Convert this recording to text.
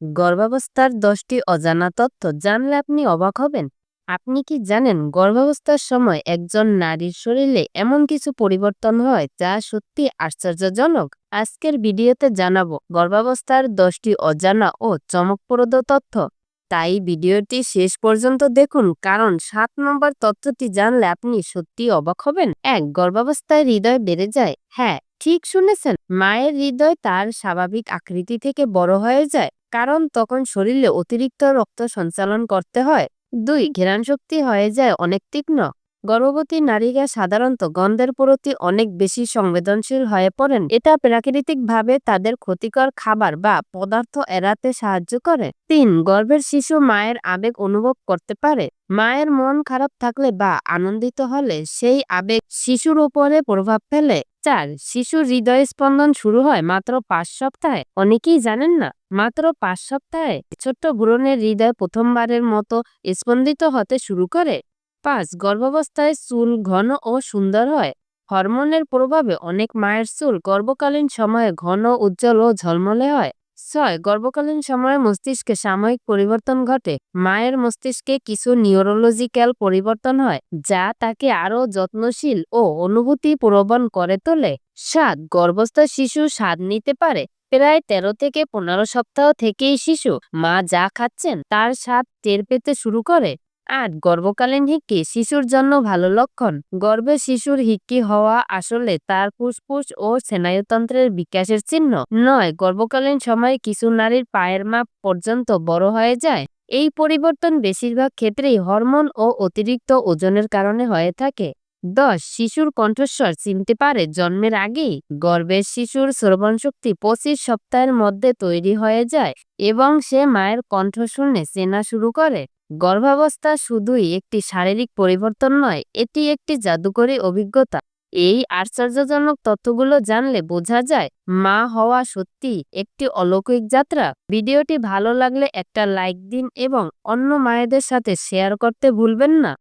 গর্ভাবস্থার দশটি অজানা তথ্য জানলে আপনি অবাক হবেন। আপনি কি জানেন গর্ভাবস্থার সময় একজন নারীর শরীরে এমন কিছু পরিবর্তন হয় যা সত্যি আশ্চর্যজনক? আজকের ভিডিওতে জানাব গর্ভাবস্থার দশটি অজানা ও চমকপ্রদ তথ্য তাই ভিডিওটি শেষ পর্যন্ত দেখুন, কারণ সাত নম্বর তথ্যটি জানলে আপনি সত্যি অবাক হবেন। এক, গর্ভাবস্থায় হৃদয় বেড়ে যায়। হ্যাঁ ঠিক শুনেছেন, মায়ের হৃদয় তার স্বাভাবিক আকৃতি থেকে বড় হয়ে যায়। কারণ তখন শরীরে অতিরিক্ত রক্ত সঞ্চালন করতে হয়। দুই, ঘ্রাণ শক্তি হয়ে যায় অনেক তীক্ষ্ণ। গর্ভবতী নারীরা সাধারণত গন্ধের প্রতি অনেক বেশি সংবেদনশীল হয়ে পড়েন। এটা প্রাকৃতিকভাবে তাদের ক্ষতিকর খাবার বা পদার্থ এড়াতে সাহায্য করে। তিন, গর্ভের শিশু মায়ের আবেগ অনুভব করতে পারে। মায়ের মন খারাপ থাকলে বা আনন্দিত হলে সেই আবেগ শিশুর উপরে প্রভাব ফেলে। চার, শিশুর হৃদয় স্পন্দন শুরু হয় মাত্র পাঁচ সপ্তাহে। অনেকেই জানেন না, মাত্র পাঁচ সপ্তাহে ছোট্ট ভ্রূণের হৃদয় প্রথমবারের মতো স্পন্দিত হতে শুরু করে। পাঁচ গর্ভাবস্থায় চুল ঘন ও সুন্দর হয়। হরমোনের প্রভাবে অনেক মায়ের চুল গর্ভকালীন সময়ে ঘন, উজ্জ্বল ও ঝলমলে হয়। ছয়, গর্ভকালীন সময়ে মস্তিষ্কে সাময়িক পরিবর্তন ঘটে। মায়ের মস্তিষ্কে কিছু নিউরোলজিক্যাল পরিবর্তন হয়, যা তাকে আরও যত্নশীল ও অনুভূতি প্রবণ করে তোলে। সাত, গর্ভস্থ শিশু স্বাদ নিতে পারে। প্রায় তেরো থেকে পনেরো সপ্তাহ থেকেই শিশু মা যা খাচ্ছেন তার স্বাদ টের পেতে শুরু করে। আট, গর্ভকালীন হিক্কি শিশুর জন্য ভালো লক্ষণ। গর্ভে শিশুর হিক্কি হওয়া আসলে তার ফুসফুস ও স্নায়ুতন্ত্রের বিকাশের চিহ্ন। নয়, গর্ভকালীন সময়ে কিছু নারীর পায়ের মাপ পর্যন্ত বড় হয়ে যায়। এই পরিবর্তন বেশিরভাগ ক্ষেত্রেই হরমোন ও অতিরিক্ত ওজনের কারণে হয়ে থাকে। দশ, শিশুর কণ্ঠস্বর চিনতে পারে জন্মের আগেই। গর্ভের শিশুর শ্রবণশক্তি পঁচিশ সপ্তাহের মধ্যে তৈরি হয়ে যায় এবং সে মায়ের কণ্ঠ শুনে চেনা শুরু করে। গর্ভাবস্থা শুধুই একটি শারীরিক পরিবর্তন নয়, এটি একটি জাদুকরী অভিজ্ঞতা। এই আশ্চর্যজনক তথ্যগুলো জানলে বোঝা যায়, মা হওয়া সত্যি একটি অলৌকিক যাত্রা। ভিডিওটি ভালো লাগলে একটা লাইক দিন এবং অন্য মায়েদের সাথে শেয়ার করতে ভুলবেন না।